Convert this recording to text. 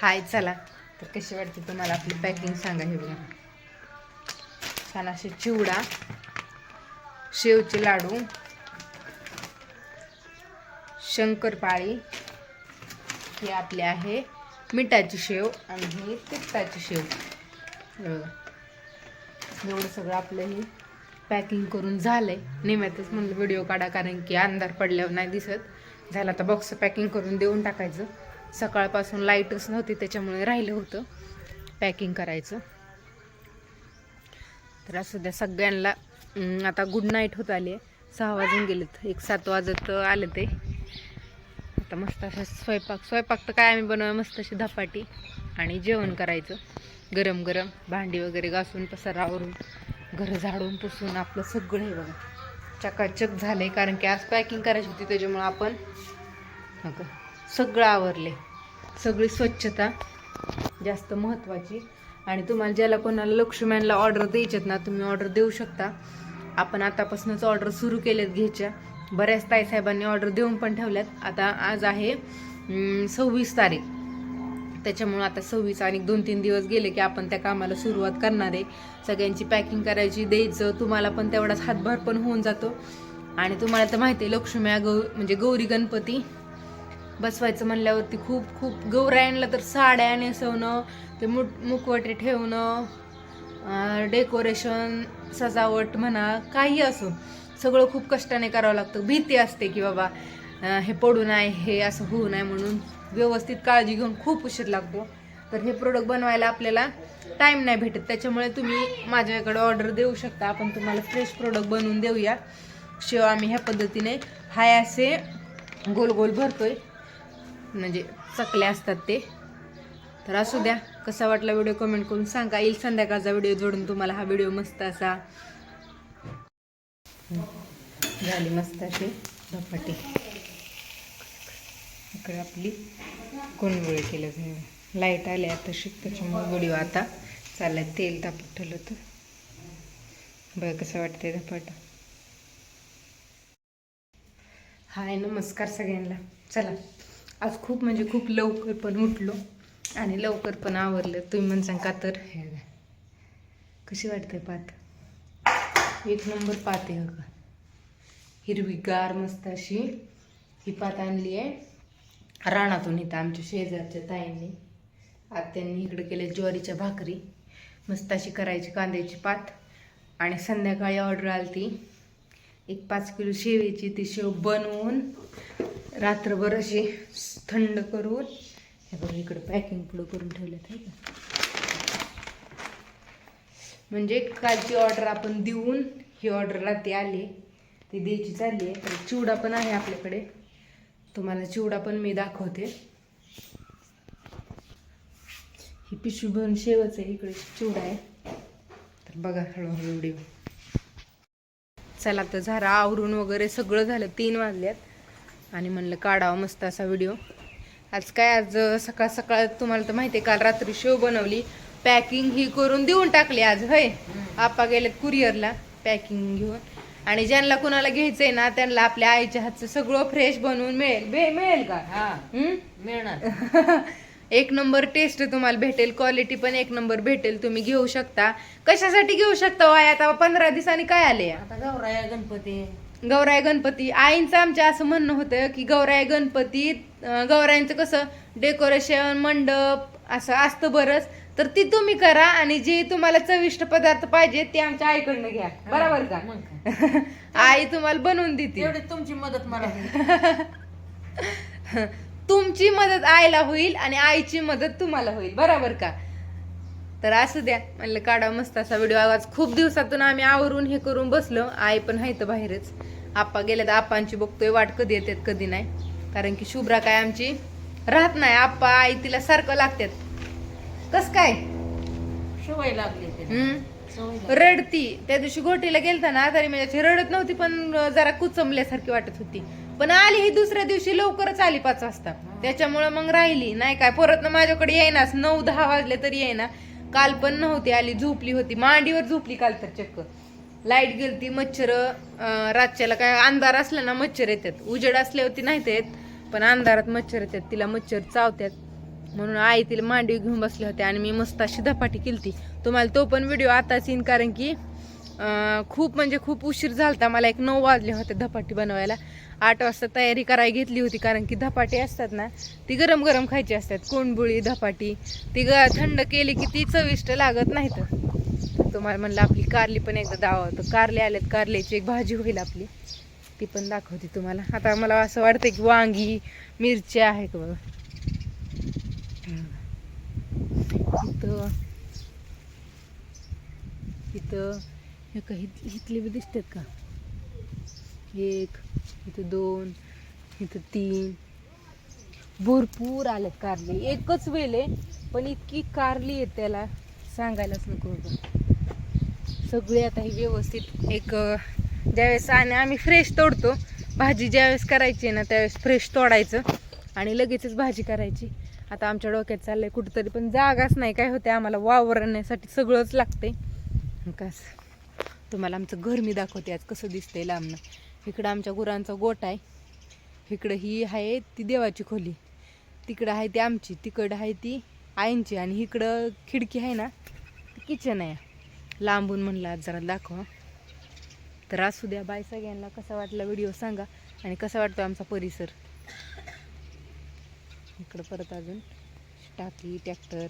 हाय चला. तर कशी वाटते तुम्हाला आपली पॅकिंग सांगा हे बघा. छान असे चिवडा शेवचे लाडू शंकरपाळी हे आपले आहे. मिठाची शेव आणि ही तिखटाची शेव. एवढं सगळं आपलं हे पॅकिंग करून झालं आहे निम्यातच म्हणलं व्हिडिओ काढा कारण की अंधार पडल्यावर नाही दिसत. झालं आता बॉक्स पॅकिंग करून देऊन टाकायचं. सकाळपासून लाईटच नव्हती त्याच्यामुळे राहिलं होतं पॅकिंग करायचं. तर असू द्या सगळ्यांना आता गुड नाईट होत आली आहे. सहा वाजून गेलेत एक सात वाजत आले ते. आता मस्त असं स्वयंपाक स्वयंपाक तर काय आम्ही बनवूया मस्त अशी धपाटी आणि जेवण करायचं. गरम गरम भांडी वगैरे घासून पसरावरून घर झाडून पुसून आपलं सगळं हे बघा. चकाचक झालं आहे कारण की आज पॅकिंग करायची होती त्याच्यामुळं आपण सगळं आवरले सगळी स्वच्छता जास्त महत्त्वाची. आणि तुम्हाला ज्याला कोणाला लक्ष्म्यांना ऑर्डर द्यायच्यात ना तुम्ही ऑर्डर देऊ शकता. आपण आतापासूनच ऑर्डर सुरू केल्यात घ्यायच्या. बऱ्याच ताईसाहेबांनी ऑर्डर देऊन पण ठेवल्यात. आता आज आहे सव्वीस तारीख. त्याच्यामुळं आता सव्वीस आणि दोन तीन दिवस गेले की आपण त्या कामाला सुरुवात करणार आहे. सगळ्यांची पॅकिंग करायची द्यायचं तुम्हाला पण तेवढाच हातभार पण होऊन जातो. आणि तुम्हाला तर माहिती आहे लक्ष्मी गौ म्हणजे गौरी गणपती बसवायचं म्हणल्यावरती खूप खूप गौरायणला तर साड्या नेसवणं ते मु मुखवटे ठेवणं डेकोरेशन सजावट म्हणा काही असो. सगळं खूप कष्टाने करावं लागतं. भीती असते की बाबा हे पडू नये हे असं होऊ नये म्हणून व्यवस्थित काळजी घेऊन खूप उशीर लागतो. तर हे प्रोडक्ट बनवायला आपल्याला टाईम नाही भेटत. त्याच्यामुळे तुम्ही माझ्याकडे ऑर्डर देऊ शकता. आपण तुम्हाला फ्रेश प्रोडक्ट बनवून देऊया. शिवाय आम्ही ह्या पद्धतीने हाय असे गोल गोल भरतोय. म्हणजे चकले असतात ते. तर असू द्या कसा वाटला व्हिडिओ कमेंट करून सांगा. येईल संध्याकाळचा व्हिडिओ जोडून तुम्हाला हा व्हिडिओ मस्त असा. झाली मस्त अशी धपाटी. इकडे आपली कोणगोळी केलं जाईल लाइट आली आता शिक त्याच्यामुळे व्हिडिओ आता चाललाय. तेल तापत ठेवलं तर बघ कसं वाटतंय धपाटा. हाय नमस्कार सगळ्यांना. चला. आज खूप म्हणजे खूप लवकर पण उठलो आणि लवकर पण आवरलं. तुम्ही म्हणसान का तर? हे. कशी वाटते पात? एक नंबर पात आहे बघा हिरवीगार मस्त अशी ही पात आणली आहे. रानातून इथं आमच्या शेजारच्या ताईंनी. आत्यांनी इकडे केले ज्वारीच्या भाकरी. मस्त अशी करायची कांद्याची पात. आणि संध्याकाळी ऑर्डर आली ती एक पाच किलो शेवेची ती शेव बनवून रात्रभर अशी थंड करून हे बघ इकडं पॅकिंग पुढं करून ठेवलेत आहे का? म्हणजे कालची ऑर्डर आपण देऊन ही ऑर्डरला ती आली ती द्यायची चालली आहे. तर चिवडा पण आहे आपल्याकडे. तुम्हाला चिवडा पण मी दाखवते. ही पिशवी भरून शेवच आहे इकडे चिवडा आहे. तर बघा हळूहळू व्हिडिओ चला तर झारा आवरून वगैरे सगळं झालं तीन वाजल्यात आणि म्हणलं काढावं मस्त असा व्हिडिओ आज काय आज सकाळ सकाळ तुम्हाला तर माहिती आहे काल रात्री शेव बनवली. पॅकिंग ही करून देऊन टाकली आज होय? आपा गेलेत कुरिअरला पॅकिंग घेऊन. आणि ज्यांना कुणाला घ्यायचंय ना त्यांना आपल्या आईच्या हातचं सगळं फ्रेश बनवून मिळेल. बे मिळेल का? हा. हम्म? मिळणार. एक नंबर टेस्ट तुम्हाला भेटेल क्वालिटी पण एक नंबर भेटेल तुम्ही घेऊ शकता. कशासाठी घेऊ शकता वाय आता पंधरा दिवसांनी काय आले आता गौराया गणपती. गौराय गणपती. आईंचं आमच्या असं म्हणणं होतं की गौराय गणपती गौरायांचं कसं डेकोरेशन मंडप असं असतं बरंच. तर ती तुम्ही करा आणि जे तुम्हाला चविष्ट पदार्थ पाहिजे ते आमच्या आईकडनं घ्या. बरोबर का? आई तुम्हाला बनवून देते. तुमची मदत मला. तुमची मदत आईला होईल आणि आईची मदत तुम्हाला होईल. बरोबर का? तर असू द्या. म्हणलं काढा मस्त असा व्हिडिओ आवाज खूप दिवसातून आम्ही आवरून हे करून बसलो. आई पण आहे तर बाहेरच. आप्पा गेले तर आप्पांची बघतोय वाट कधी येतात कधी नाही. कारण की शुभ्रा काय आमची राहत नाही. आप्पा आई तिला सारखं लागतात. कस काय? सवय लागली. रडती. त्या दिवशी गोटीला गेलता ना तरी म्हणजे रडत नव्हती पण जरा कुचमल्यासारखी वाटत होती. पण आली ही दुसऱ्या दिवशी लवकरच आली पाच वाजता. त्याच्यामुळे मग राहिली. नाही काय परत ना माझ्याकडे येईनाच नऊ दहा वाजले तरी येईना. काल पण नव्हती आली झोपली होती. मांडीवर झोपली काल तर चक्क. लाइट गेलती मच्छर रातच्याला काय अंधार असला ना मच्छर येतात. उजेड असल्यावरती नाही येत. पण अंधारात मच्छर येतात तिला मच्छर चावतात म्हणून आई तिला मांडवी घेऊन बसले होते आणि मी मस्त अशी धपाटी केली तुम्हाला तो पण व्हिडिओ आताच येईन कारण की खूप म्हणजे खूप उशीर झालता. मला एक नऊ वाजले होते धपाटी बनवायला. आठ वाजता तयारी करायला घेतली होती कारण की धपाटी असतात ना ती गरम गरम खायची असतात. कोंडबुळी धपाटी. ती ग थंड केली की ती चविष्ट लागत नाही तर तुम्हाला म्हणलं आपली कारली पण एकदा दावा तर कारले आलेत कारल्याची एक भाजी होईल आपली. ती पण दाखवते तुम्हाला. आता मला असं वाटतं की वांगी मिरच्या आहे का बघा. इथं इथं हे का इथले बी दिसतात का? एक इथं दोन इथं तीन. भरपूर आलेत कारले. एकच वेल आहे पण इतकी कारली आहे त्याला. सांगायलाच नको बघा सगळी आता ही व्यवस्थित एक ज्यावेळेस आणि आम्ही फ्रेश तोडतो भाजी ज्यावेळेस करायची आहे ना त्यावेळेस फ्रेश तोडायचं आणि लगेचच भाजी करायची. आता आमच्या डोक्यात चाललंय कुठंतरी पण जागाच नाही काय होते आम्हाला वावरण्यासाठी सगळंच लागते कस तुम्हाला आमचं घर मी दाखवते आज कसं दिसतंय लांबनं. इकडं आमच्या गुरांचा गोट आहे. इकडं ही आहे ती देवाची खोली. तिकडं आहे ती आमची तिकडं आहे ती आईंची आणि इकडं खिडकी आहे ना ती किचन आहे. लांबून म्हणलं आज जरा दाखवा. तर असू द्या बाय सगळ्यांना कसा वाटला व्हिडिओ सांगा आणि कसा वाटतो आमचा परिसर? इकडं परत अजून टाकी ट्रॅक्टर.